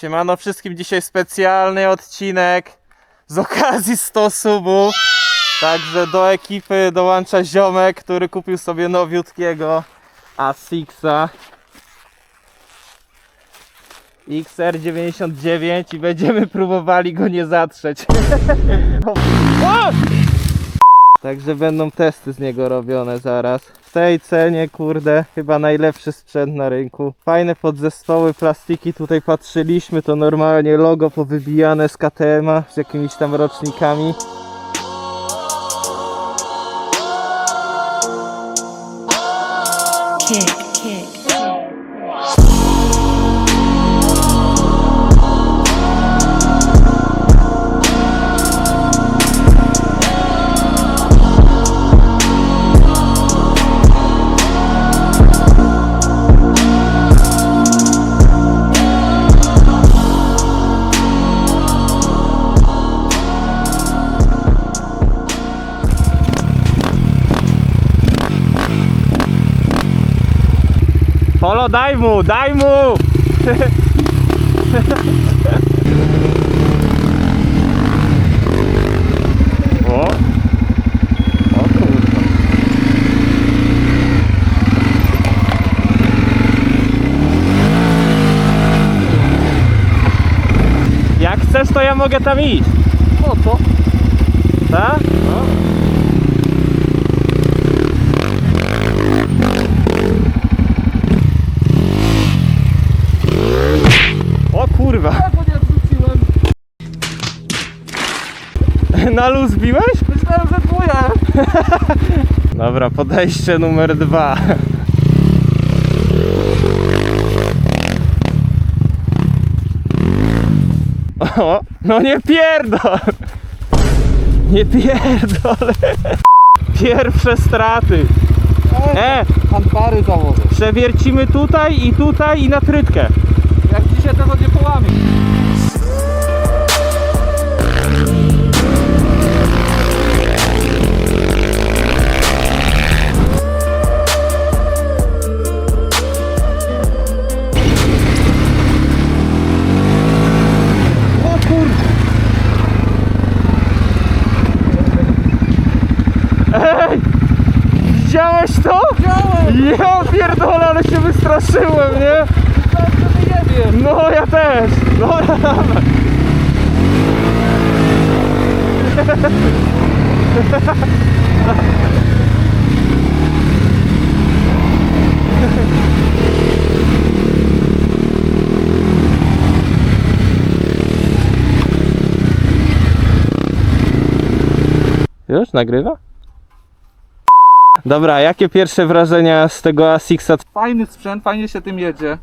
Siemano wszystkim, dzisiaj specjalny odcinek z okazji 100 subów. Także do ekipy dołącza ziomek, który kupił sobie nowiutkiego Asixa XR99 i będziemy próbowali go nie zatrzeć. Także będą testy z niego robione zaraz. W tej cenie, kurde, chyba najlepszy sprzęt na rynku. Fajne podzespoły, plastiki tutaj patrzyliśmy, to normalnie logo powybijane z KTM-a, z jakimiś tam rocznikami. Polo, daj mu, daj mu! o! O kurwa. Jak chcesz, to ja mogę tam iść. Na luz biłeś? Myślałem, że twoje. Dobra, podejście numer dwa. O, no nie pierdol! Nie pierdol! Pierwsze straty. E, Handbary założę. przewiercimy tutaj i tutaj i na trytkę. Ja też! Dobra, dobra. Już nagrywa? Dobra, jakie pierwsze wrażenia z tego Asixa? Fajny sprzęt, fajnie się tym jedzie.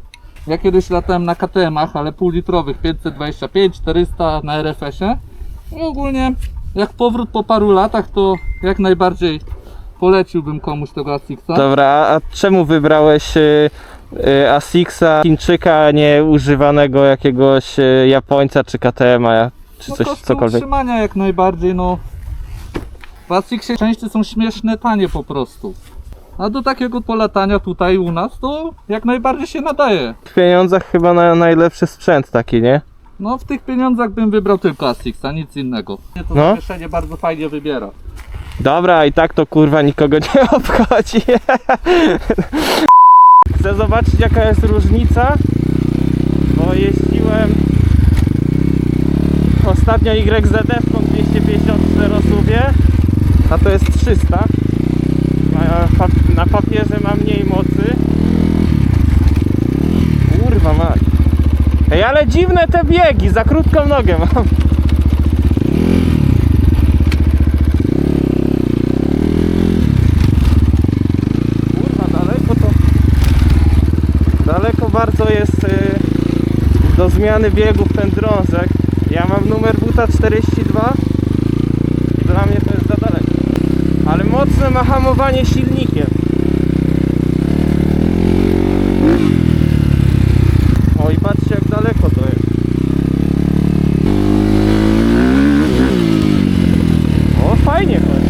Ja kiedyś latałem na KTM-ach, ale półlitrowych 525, 400 na RFS-ie. I ogólnie jak powrót po paru latach, to jak najbardziej poleciłbym komuś tego Asixa. Dobra, a czemu wybrałeś y, y, Asixa Chińczyka, a nie używanego jakiegoś y, Japońca czy KTM-a, czy No coś koszty cokolwiek? utrzymania jak najbardziej, no. W Asixie części są śmieszne, tanie po prostu. A do takiego polatania tutaj u nas to jak najbardziej się nadaje. W pieniądzach chyba na najlepszy sprzęt taki, nie? No w tych pieniądzach bym wybrał tylko Asixa, nic innego. Nie, To No. zawieszenie bardzo fajnie wybiera. Dobra, i tak to kurwa nikogo nie obchodzi. Chcę zobaczyć jaka jest różnica, bo jeździłem ostatnio YZF-ką 254 sobie, a to jest 300. Na, pap- na papierze ma mniej mocy. Kurwa mać. Ej, ale dziwne te biegi, za krótką nogę mam. Kurwa, daleko to. Daleko bardzo jest y, do zmiany biegów ten drążek. Ja mam numer buta 42 i dla mnie to jest za daleko. Ale mocne ma hamowanie silnikiem. O i patrzcie jak daleko to jest. O fajnie chodzi.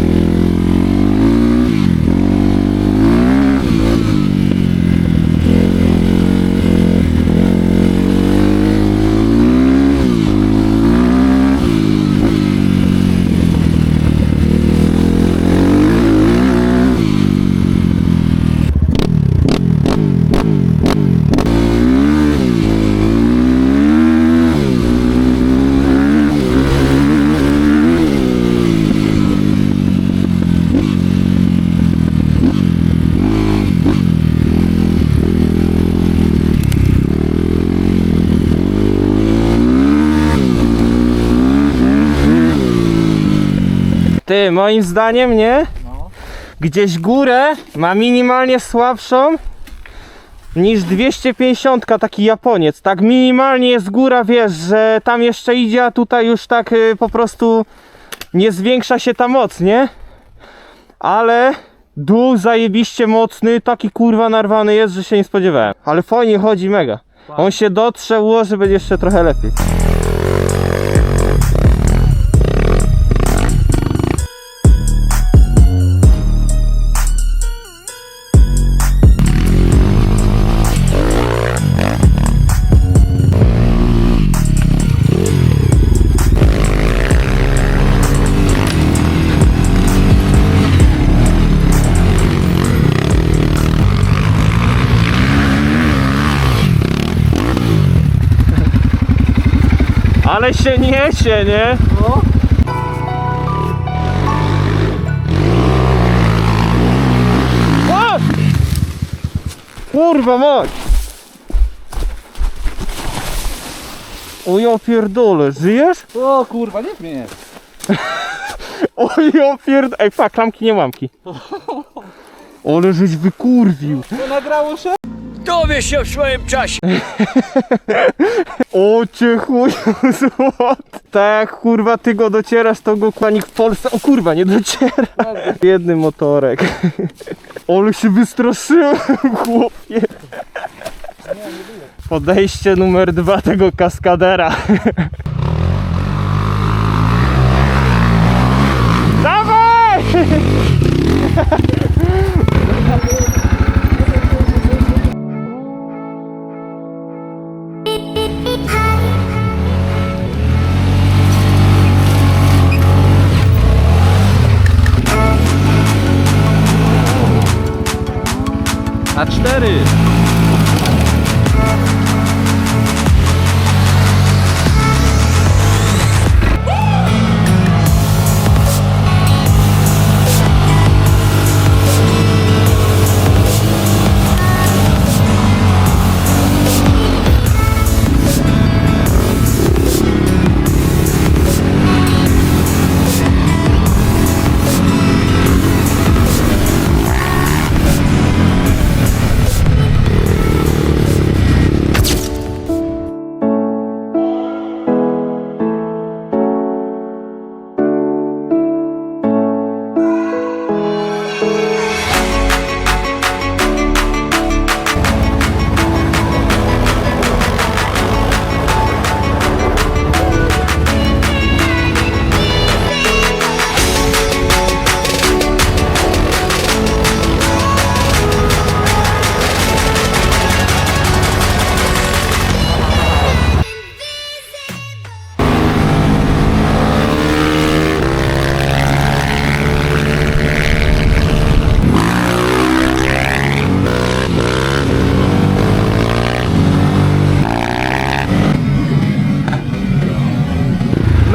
Ty, moim zdaniem nie? No. Gdzieś górę ma minimalnie słabszą niż 250 taki Japoniec. Tak minimalnie jest góra, wiesz, że tam jeszcze idzie, a tutaj już tak y, po prostu nie zwiększa się ta moc, nie? Ale dół zajebiście mocny, taki kurwa narwany jest, że się nie spodziewałem. Ale fajnie chodzi mega. On się dotrze, ułoży, będzie jeszcze trochę lepiej. Ale się niesie, nie? No. O! Kurwa mać! O ja pierdolę, żyjesz? O kurwa, nie mnie. O ja pierd... Ej, fa, klamki nie łamki. Ale żeś wykurwił. To nagrało się? Dowie się w swoim czasie. O cię chuj złot. Tak kurwa ty go docierasz, to go kurwa nikt w Polsce... O kurwa, nie dociera. Jedny motorek. Ale się wystraszyłem, chłopie. Podejście numer dwa tego kaskadera. Dawaj!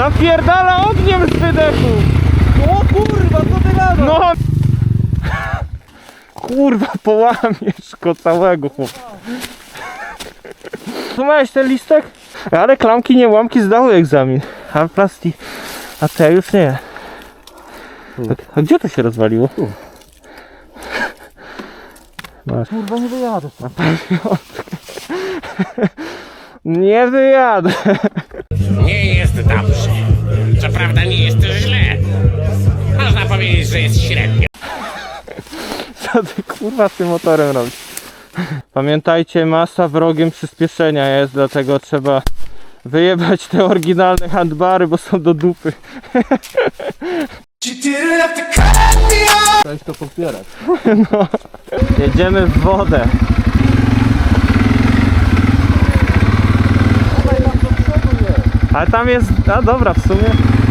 Napierdala ogniem z wydechu. O kurwa, co ty gadasz? No! Kurwa, połamiesz go całego chłop. Tu miałeś ten listek? Ale klamki, nie łamki zdały egzamin. A plastik. A te już nie. A, a gdzie to się rozwaliło? Masz. Kurwa, nie wyjadę. Nie wyjadę. Że jest średnio. Co ty kurwa z tym motorem robisz? Pamiętajcie, masa wrogiem przyspieszenia jest, dlatego trzeba wyjebać te oryginalne handbary, bo są do dupy. Chciałeś to popierać. Jedziemy w wodę. Ale tam jest. A dobra, w sumie.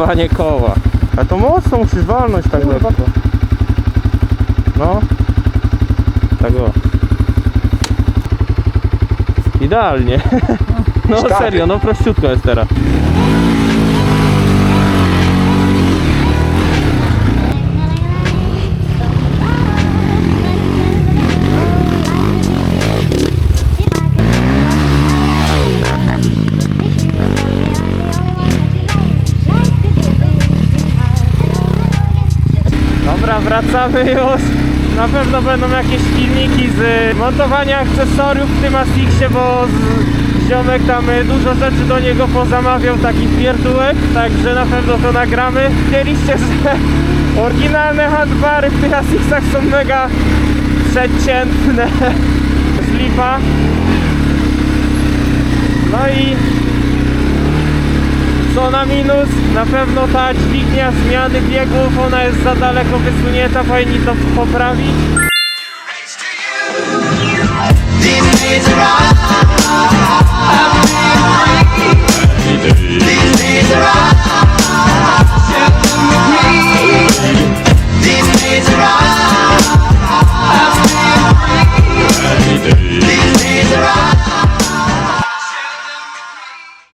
Montowanie koła. A to mocno musisz walnąć tak lekko. No. Tak o. Idealnie. No serio, no prościutko jest teraz. Wracamy już. Na pewno będą jakieś filmiki z montowania akcesoriów w tym Asixie, bo z, ziomek tam y, dużo rzeczy do niego pozamawiał, taki pierdółek, także na pewno to nagramy. Widzieliście, że oryginalne handbary w tych Asixach są mega przeciętne z lipa. No i co na minus? Na pewno ta dźwignia zmiany biegów, ona jest za daleko wysunięta, powinni to poprawić. These days are